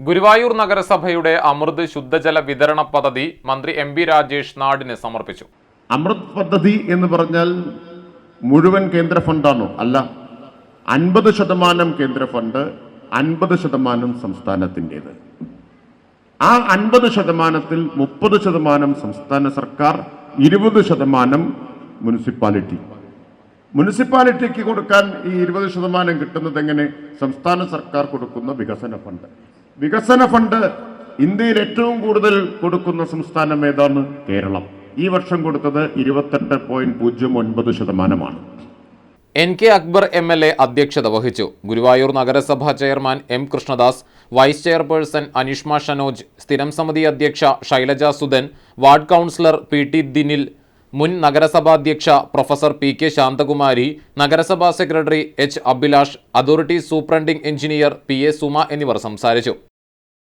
ഗുരുവായൂർ നഗരസഭയുടെ അമൃത് ശുദ്ധജല വിതരണ പദ്ധതി മന്ത്രി എം ബി രാജേഷ് നാടിന് സമർപ്പിച്ചു. അമൃത് പദ്ധതി എന്ന് പറഞ്ഞാൽ മുഴുവൻ കേന്ദ്ര ഫണ്ടാണോ? അല്ല. അൻപത് ശതമാനം കേന്ദ്ര ഫണ്ട് അൻപത് ശതമാനം സംസ്ഥാനത്തിന്റെത്. ആ അൻപത് ശതമാനത്തിൽ മുപ്പത് ശതമാനം സംസ്ഥാന സർക്കാർ ഇരുപത് ശതമാനം മുനിസിപ്പാലിറ്റി. മുനിസിപ്പാലിറ്റിക്ക് കൊടുക്കാൻ ഈ ഇരുപത് ശതമാനം കിട്ടുന്നത് എങ്ങനെ? സംസ്ഥാന സർക്കാർ കൊടുക്കുന്ന വികസന ഫണ്ട്. വികസന ഫണ്ട് ഇന്ത്യയിൽ ഏറ്റവും കൂടുതൽ കൊടുക്കുന്ന സംസ്ഥാനം ഏതാണ്? കേരളം. ഈ വർഷം കൊടുത്തത് ഇരുപത്തെട്ട് പോയിന്റ് പൂജ്യം ഒൻപത് ശതമാനമാണ്. N K Akbar M L A അധ്യക്ഷത വഹിച്ചു. ഗുരുവായൂർ നഗരസഭാ chairman M Krishnadas vice chairperson Anishma Shanoj സ്ഥിരം സമിതി അധ്യക്ഷ Shailaja Sudhan ward councillor P T Dinil മുൻ നഗരസഭാധ്യക്ഷ പ്രൊഫസർ പി കെ ശാന്തകുമാരി നഗരസഭാ secretary H Abhilash authority superintending engineer P A Suma എന്നിവർ സംസാരിച്ചു.